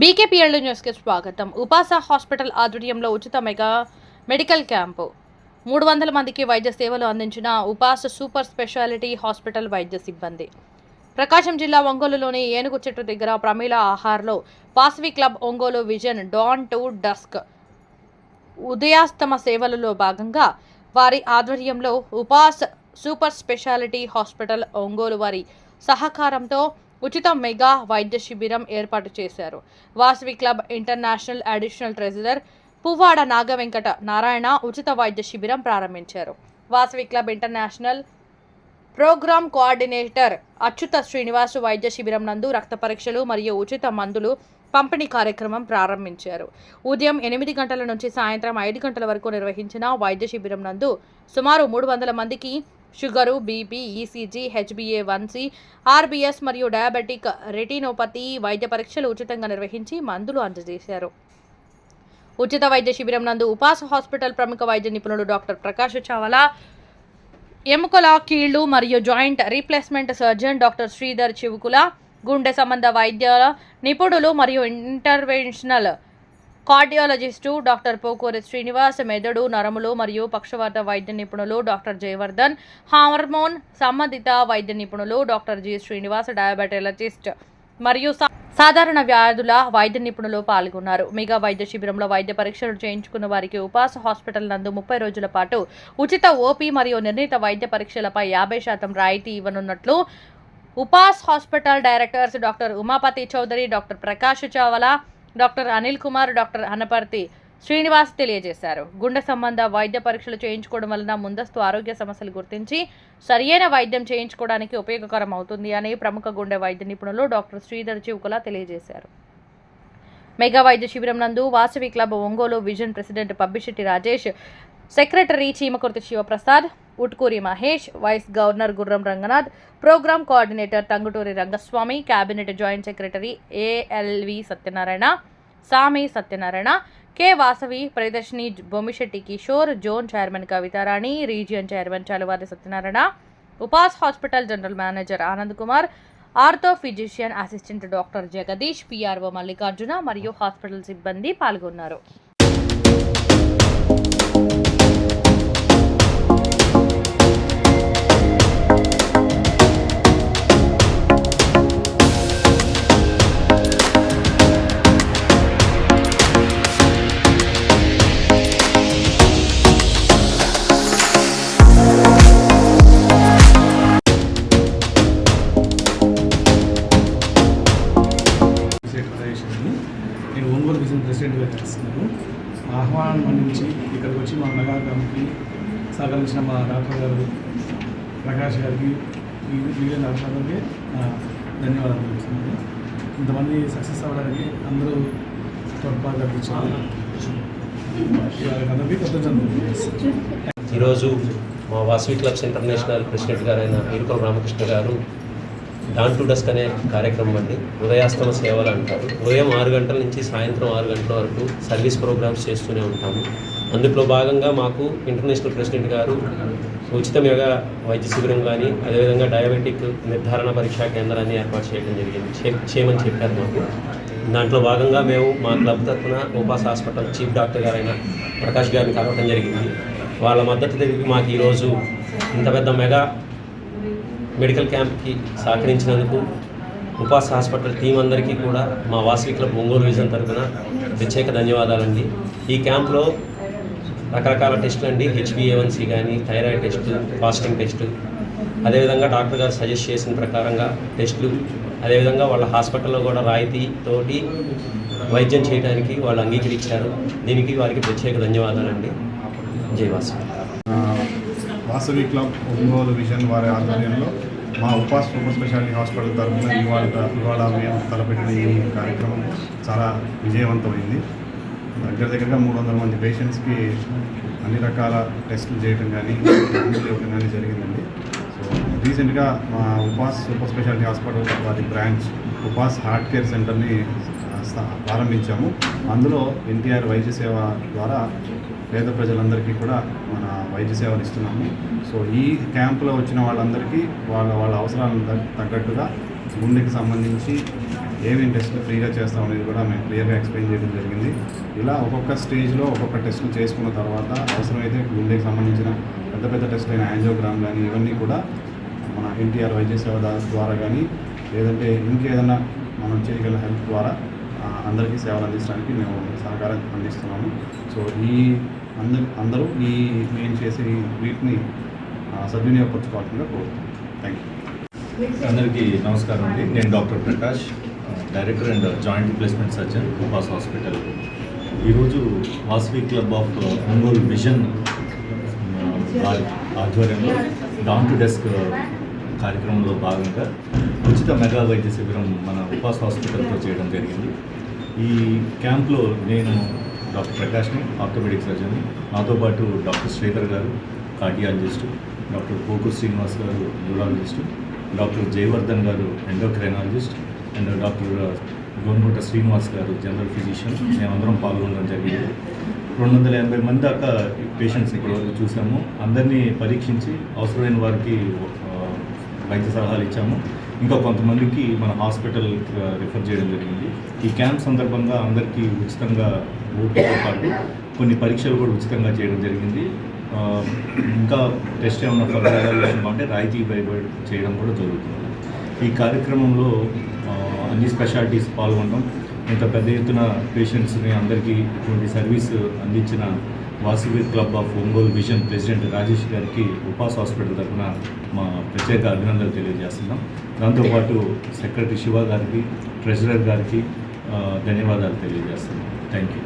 బీకేపీఎల్ న్యూస్కి స్వాగతం. ఉపాస హాస్పిటల్ ఆధ్వర్యంలో ఉచిత మెగా మెడికల్ క్యాంపు. మూడు వందల మందికి వైద్య సేవలు అందించిన ఉపాస సూపర్ స్పెషాలిటీ హాస్పిటల్ వైద్య సిబ్బంది. ప్రకాశం జిల్లా ఒంగోలులోని ఏనుగు చెట్టు దగ్గర ప్రమీల ఆహార్లో పాసివి club Ongole vision dawn to dusk ఉదయాస్తమ సేవలలో భాగంగా వారి ఆధ్వర్యంలో Upas super speciality hospital Ongole వారి సహకారంతో ఉచిత మెగా వైద్య శిబిరం ఏర్పాటు చేశారు. Vasavi club international additional treasurer Puvvada Nagavenkata Narayana ఉచిత వైద్య శిబిరం ప్రారంభించారు. Vasavi club international programme coordinator Achyuta Srinivas వైద్య శిబిరం నందు రక్త పరీక్షలు మరియు ఉచిత మందులు పంపిణీ కార్యక్రమం ప్రారంభించారు. ఉదయం ఎనిమిది గంటల నుంచి సాయంత్రం ఐదు గంటల వరకు నిర్వహించిన వైద్య శిబిరం నందు సుమారు మూడు వందల మందికి sugar BP ECG HBA one C RBS మరియు డయాబెటిక్ రెటినోపతి వైద్య పరీక్షలు ఉచితంగా నిర్వహించి మందులు అందజేశారు. ఉచిత వైద్య శిబిరం నందు ఉపాస హాస్పిటల్ ప్రముఖ వైద్య నిపుణుడు డాక్టర్ ప్రకాష్ చావలా ఎముకల కీళ్ళు మరియు joint replacement surgeon doctor Sridhar Chivukula గుండె సంబంధ వైద్య నిపుణులు మరియు interventional cardiologist doctor Pokuri Srinivas మెదడు నరములు మరియు పక్షవాత వైద్య నిపుణులు డాక్టర్ జయవర్ధన్ హార్మోన్ సంబంధిత వైద్య నిపుణులు డాక్టర్ జి శ్రీనివాస్ డయాబెటాలజిస్ట్ మరియు సా- సాధారణ వ్యాధుల వైద్య నిపుణులు పాల్గొన్నారు. మెగా వైద్య శిబిరంలో వైద్య పరీక్షలు చేయించుకున్న వారికి ఉపాస హాస్పిటల్ నందు ముప్పై రోజుల పాటు ఉచిత ఓపీ మరియు నిర్ణీత వైద్య పరీక్షలపై యాభై శాతం రాయితీ ఇవ్వనున్నట్లు Upas hospital directors doctor Umapathi Chowdary doctor Prakash Chawla doctor Anil Kumar doctor Anaparthi Srinivas తెలియజేశారు. గుండె సంబంధ వైద్య పరీక్షలు చేయించుకోవడం వలన ముందస్తు ఆరోగ్య సమస్యలు గుర్తించి సరియైన వైద్యం చేయించుకోవడానికి ఉపయోగకరం అవుతుంది అని ప్రముఖ గుండె వైద్య నిపుణులు డాక్టర్ శ్రీధర్ చివుకుల తెలియజేశారు. మెగా వైద్య శిబిరం నందు Vasavi club Ongole vision president Pabbisetti Rajesh secretary Cheemakurthi Sivaprasad Utkuri Mahesh vice governor Gurram Ranganath programme coordinator Tanguturi Rangaswamy cabinet joint secretary ALV Satyanarayana Sami Satyanarayana K Vasavi Pradarshini Bommisetti Kishore zone chairman Kavitharani region chairman Chaluvari Satyanarayana Upas hospital general manager Anand Kumar ortho physician assistant doctor Jagadish PRO Mallikarjuna మరియు hospital సిబ్బంది పాల్గొన్నారు. నేను Ongole business ప్రెసిడెంట్గా చేస్తున్నాను ఆహ్వానం అందించి ఇక్కడికి వచ్చి మా మెగా సహకరించిన మా డాక్టర్ గారు ప్రకాష్ గారికి మీ- మిగిలిన డాక్టర్ గారికి ధన్యవాదాలు తెలుస్తున్నాను ఇంతమంది సక్సెస్ అవ్వడానికి అందరూ తోడ్పాటు కల్పించారు. అందరికీ కొత్త ఈరోజు మా వాసవి క్లబ్స్ ఇంటర్నేషనల్ ప్రెసిడెంట్ గారైన ఈరుకొల రామకృష్ణ గారు డాన్ టు డస్క్ అనే కార్యక్రమం అండి. ఉదయాస్తమ సేవలు అంటారు. ఉదయం ఆరు గంటల నుంచి సాయంత్రం ఆరు గంటల వరకు సర్వీస్ ప్రోగ్రామ్స్ చేస్తూనే ఉంటాము. అందులో భాగంగా మాకు ఇంటర్నేషనల్ ప్రెసిడెంట్ గారు ఉచిత యోగా వైద్య శిబిరం కానీ అదేవిధంగా డయాబెటిక్ నిర్ధారణ పరీక్షా కేంద్రాన్ని ఏర్పాటు చేయడం జరిగింది. చే- చేయమని చెప్పారు మాకు. దాంట్లో భాగంగా మేము మా క్లబ్ తరఫున ఉపాస్ హాస్పిటల్ చీఫ్ డాక్టర్ గారైన ప్రకాష్ గారిని కలవడం జరిగింది. వాళ్ళ మద్దతు తెలిపి మాకు ఈరోజు ఇంత పెద్ద మెగా మెడికల్ క్యాంప్కి సహకరించినందుకు ఉపాస్ హాస్పిటల్ టీం అందరికీ కూడా మా వాసవి క్లబ్ ఒంగోలు విజన్ తరఫున ప్రత్యేక ధన్యవాదాలండి. ఈ క్యాంప్లో రకరకాల టెస్టులు అండి. హెచ్బిఏవన్సీ కానీ థైరాయిడ్ టెస్టు ఫాస్టింగ్ టెస్టు. అదేవిధంగా డాక్టర్ గారు సజెస్ట్ చేసిన ప్రకారంగా టెస్టులు. అదేవిధంగా వాళ్ళ హాస్పిటల్లో కూడా రాయితీతోటి వైద్యం చేయడానికి వాళ్ళు అంగీకరించారు. దీనికి వారికి ప్రత్యేక ధన్యవాదాలండి. జయవాసు వాసవి క్లబ్ ఒంగోలు విజన్ వారి ఆధ్వర్యంలో మా ఉపాస్ సూపర్ స్పెషాలిటీ హాస్పిటల్ తరఫున ఇవాళ ఇవాళ మేము తలపెట్టిన ఈ కార్యక్రమం చాలా విజయవంతమైంది. దగ్గర దగ్గరగా మూడు వందల మంది పేషెంట్స్కి అన్ని రకాల టెస్టులు చేయడం కానీ మందులు ఇవ్వడం కానీ జరిగిందండి. సో రీసెంట్గా మా ఉపాస్ సూపర్ స్పెషాలిటీ హాస్పిటల్ వారి బ్రాంచ్ ఉపాస్ హార్ట్ కేర్ సెంటర్ని ప్రారంభించాము. అందులో ఎన్టీఆర్ వైద్య సేవ ద్వారా పేద ప్రజలందరికీ కూడా మన వైద్య సేవలు ఇస్తున్నాము. సో ఈ క్యాంపులో వచ్చిన వాళ్ళందరికీ వాళ్ళ వాళ్ళ అవసరాలను తగ్గట్టుగా గుండెకి సంబంధించి ఏమేమి టెస్టులు ఫ్రీగా చేస్తాం అనేది కూడా మేము క్లియర్గా ఎక్స్ప్లెయిన్ చేయడం జరిగింది. ఇలా ఒక్కొక్క స్టేజ్లో ఒక్కొక్క టెస్టులు చేసుకున్న తర్వాత అవసరమైతే గుండెకి సంబంధించిన పెద్ద పెద్ద టెస్ట్లు అయిన యాంజోగ్రామ్ కానీ ఇవన్నీ కూడా మన ఎన్టీఆర్ వైద్య సేవ ద్వారా కానీ లేదంటే ఇంకేదన్నా మనం చేయగల హెల్ప్ ద్వారా అందరికీ సేవలు అందించడానికి మేము సహకారం అందిస్తున్నాము. సో ఈ అందరు అందరూ ఈ మేము చేసే వీటిని ఆ, సద్వినియోగపరచుకోవాల్సిందిగా కోరుతున్నాం. థ్యాంక్ యూ అందరికీ నమస్కారం అండి. నేను doctor Prakash director and joint placement surgeon Upas hospital. ఈరోజు Vasavi club of Ongole vision ఆధ్వర్యంలో డాన్ టు డెస్క్ కార్యక్రమంలో భాగంగా ఉచిత మెగా వైద్య శిబిరం మన ఉపాస్ హాస్పిటల్తో చేయడం జరిగింది. ఈ క్యాంప్లో నేను డాక్టర్ ప్రకాష్ని ఆర్థోపెడిక్ సర్జన్ నాతో పాటు డాక్టర్ శ్రీధర్ గారు కార్డియాలజిస్టు డాక్టర్ పోకు శ్రీనివాస్ గారు న్యూరాలజిస్టు డాక్టర్ జయవర్ధన్ గారు endocrinologist and doctor Gonugutta Srinivas గారు జనరల్ ఫిజిషియన్. మేమందరం పాల్గొనడం జరిగింది. రెండు వందల ఎనభై మంది దాకా పేషెంట్స్ ఇప్పటివరకు చూసాము. అందరినీ పరీక్షించి అవసరమైన వారికి వైద్య సలహాలు ఇచ్చాము. ఇంకా కొంతమందికి మన హాస్పిటల్ రిఫర్ చేయడం జరిగింది. ఈ క్యాంప్ సందర్భంగా అందరికీ ఉచితంగా ఓపీతో పాటు కొన్ని పరీక్షలు కూడా ఉచితంగా చేయడం జరిగింది. ఇంకా టెస్ట్ ఏమన్నా ఫర్దర్ ఎవాల్యుయేషన్ రాయితీ బయట చేయడం కూడా జరుగుతుంది. ఈ కార్యక్రమంలో అన్ని స్పెషాలిటీస్ పాల్గొనడం ఇంత పెద్ద ఎత్తున పేషెంట్స్ని అందరికీ ఇటువంటి సర్వీస్ అందించిన Vasavi club of Ongole vision president Rajesh గారికి ఉపాస్ హాస్పిటల్ తరఫున మా ప్రత్యేక అభినందనలు తెలియజేస్తున్నాం. దాంతోపాటు సెక్రటరీ శివ గారికి ట్రెజరర్ గారికి ధన్యవాదాలు తెలియజేస్తున్నాం. Thank you